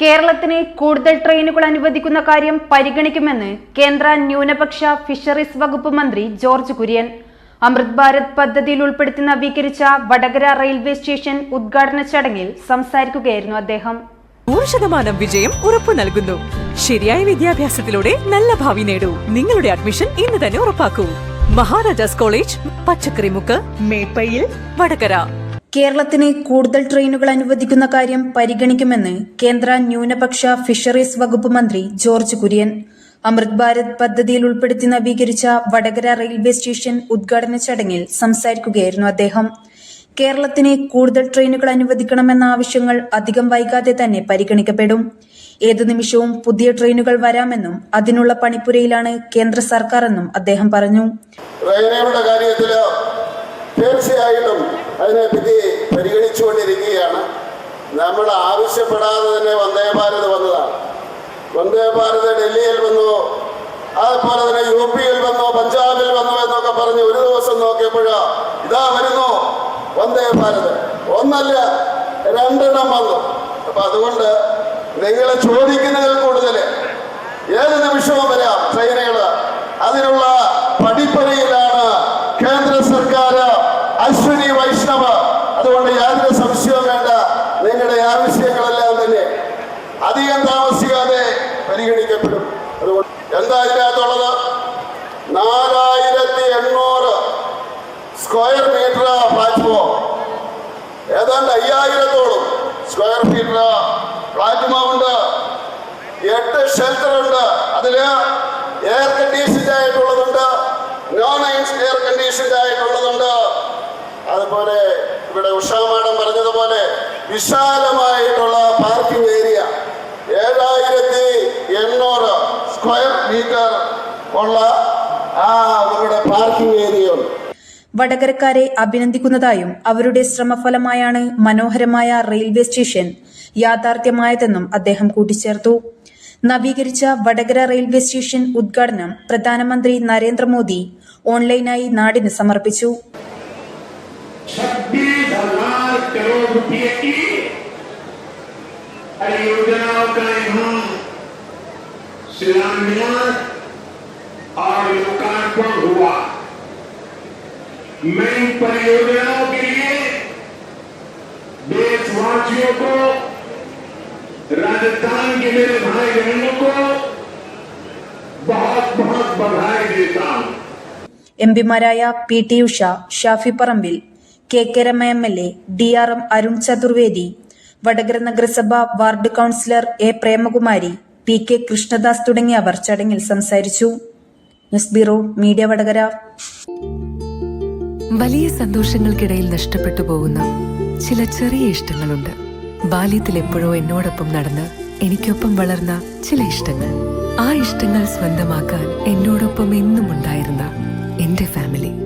കേരളത്തിന് കൂടുതൽ ട്രെയിനുകൾ അനുവദിക്കുന്ന കാര്യം പരിഗണിക്കുമെന്ന് കേന്ദ്ര ന്യൂനപക്ഷ ഫിഷറീസ് വകുപ്പ് മന്ത്രി ജോർജ് കുര്യൻ. അമൃത് ഭാരത് പദ്ധതിയിൽ ഉൾപ്പെടുത്തി നവീകരിച്ച വടകര റെയിൽവേ സ്റ്റേഷൻ ഉദ്ഘാടന ചടങ്ങിൽ സംസാരിക്കുകയായിരുന്നു അദ്ദേഹം. നൂറ് ശതമാനം വിജയം ഉറപ്പു നൽകുന്നു. ശരിയായ വിദ്യാഭ്യാസത്തിലൂടെ നല്ല ഭാവി നേടൂ. നിങ്ങളുടെ അഡ്മിഷൻ ഇന്ന് തന്നെ ഉറപ്പാക്കൂ. മഹാരാജാസ് കോളേജ് പച്ചക്കറിമുക്ക് മേപ്പയിൽ വടകര. കേരളത്തിന് കൂടുതൽ ട്രെയിനുകൾ അനുവദിക്കുന്ന കാര്യം പരിഗണിക്കുമെന്ന് കേന്ദ്ര ന്യൂനപക്ഷ ഫിഷറീസ് വകുപ്പ് മന്ത്രി ജോർജ് കുര്യൻ. അമൃത് ഭാരത് പദ്ധതിയിൽ ഉൾപ്പെടുത്തി നവീകരിച്ച വടകര റെയിൽവേ സ്റ്റേഷൻ ഉദ്ഘാടന ചടങ്ങിൽ സംസാരിക്കുകയായിരുന്നു അദ്ദേഹം. കേരളത്തിന് കൂടുതൽ ട്രെയിനുകൾ അനുവദിക്കണമെന്ന ആവശ്യങ്ങൾ അധികം വൈകാതെ തന്നെ പരിഗണിക്കപ്പെടും. ഏതു നിമിഷവും പുതിയ ട്രെയിനുകൾ വരാമെന്നും അതിനുള്ള പണിപ്പുരയിലാണ് കേന്ദ്ര സർക്കാർ എന്നും അദ്ദേഹം പറഞ്ഞു. അതിനെപ്പറ്റി പരിഗണിച്ചുകൊണ്ടിരിക്കുകയാണ്. നമ്മൾ ആവശ്യപ്പെടാതെ തന്നെ വന്ദേ ഭാരത് വന്നതാണ്. വന്ദേ ഭാരത് ഡൽഹിയിൽ വന്നു അതുപോലെ തന്നെ യു പിയിൽ വന്നു പഞ്ചാബിൽ വന്നു എന്നൊക്കെ പറഞ്ഞ് ഒരു ദിവസം നോക്കിയപ്പോഴോ ഇതാ വരുന്നു വന്ദേ ഭാരത്. ഒന്നല്ല രണ്ടെണ്ണം വന്നു. അപ്പൊ അതുകൊണ്ട് നിങ്ങൾ ചോദിക്കുന്നതിൽ കൂടുതൽ ഏത് നിമിഷവും വരാം ട്രെയിനുകൾ അതിനുള്ള നിങ്ങളുടെ ആവശ്യങ്ങളെല്ലാം തന്നെ അധികം താമസിക്കാതെ പരിഗണിക്കപ്പെടും. അതുകൊണ്ട് എന്താ ഇതിനകത്തുള്ളത് നാലായിരത്തി എണ്ണൂറ് സ്ക്വയർ മീറ്റർ പ്ലാറ്റ്ഫോം ഏതാണ്ട് അയ്യായിരത്തോളം സ്ക്വയർ മീറ്റർ പ്ലാറ്റ്ഫോം ഉണ്ട്. എട്ട് ഷെൽട്ടർ ഉണ്ട്. അതിൽ എയർ കണ്ടീഷൻഡ് ആയിട്ടുള്ളതുണ്ട്. നോൺ എയർ കണ്ടീഷൻഡ് ആയിട്ടുള്ളതുണ്ട്. അതുപോലെ ഇവിടെ ഉഷാ മാഡം പറഞ്ഞതുപോലെ വിശാലമായിട്ടുള്ള പാർക്കിംഗ് ഏരിയ ഏഴായിരത്തി എണ്ണൂറ് സ്ക്വയർ മീറ്റർ ഉള്ള ആ അവരുടെ പാർക്കിംഗ് ഏരിയ വടകരക്കാരെ അഭിനന്ദിക്കുന്നതായും അവരുടെ ശ്രമഫലമായാണ് മനോഹരമായ റെയിൽവേ സ്റ്റേഷൻ യാഥാർത്ഥ്യമായതെന്നും അദ്ദേഹം കൂട്ടിച്ചേർത്തു. നവീകരിച്ച വടകര റെയിൽവേ സ്റ്റേഷൻ ഉദ്ഘാടനം പ്രധാനമന്ത്രി നരേന്ദ്രമോദി ഓൺലൈനായി നാടിന് സമർപ്പിച്ചു. परियोजनाओं का यहाँ शिलान्यास और लोकार्पण हुआ मैं इन परियोजनाओं के लिए देशवासियों को राजस्थान के मेरे भाई बहनों को बहुत बहुत बधाई देता हूं M പിമാരായ P T Usha Shafi Parambil K K Rama M L A D R M Arun Chaturvedi Vadakara നഗരസഭ ward councillor A Premakumari P K Krishnadas തുടങ്ങിയവർ ചടങ്ങിൽ സംസാരിച്ചു. News bureau media Vadakara. വലിയ സന്തോഷങ്ങൾക്കിടയിൽ നഷ്ടപ്പെട്ടു പോകുന്ന ചില ചെറിയ ഇഷ്ടങ്ങളുണ്ട്. ബാല്യത്തിൽ എപ്പോഴോ എന്നോടൊപ്പം നടന്ന് എനിക്കൊപ്പം വളർന്ന ചില ഇഷ്ടങ്ങൾ. ആ ഇഷ്ടങ്ങൾ സ്വന്തമാക്കാൻ എന്നോടൊപ്പം എന്നും ഉണ്ടായിരുന്ന എന്റെ ഫാമിലി.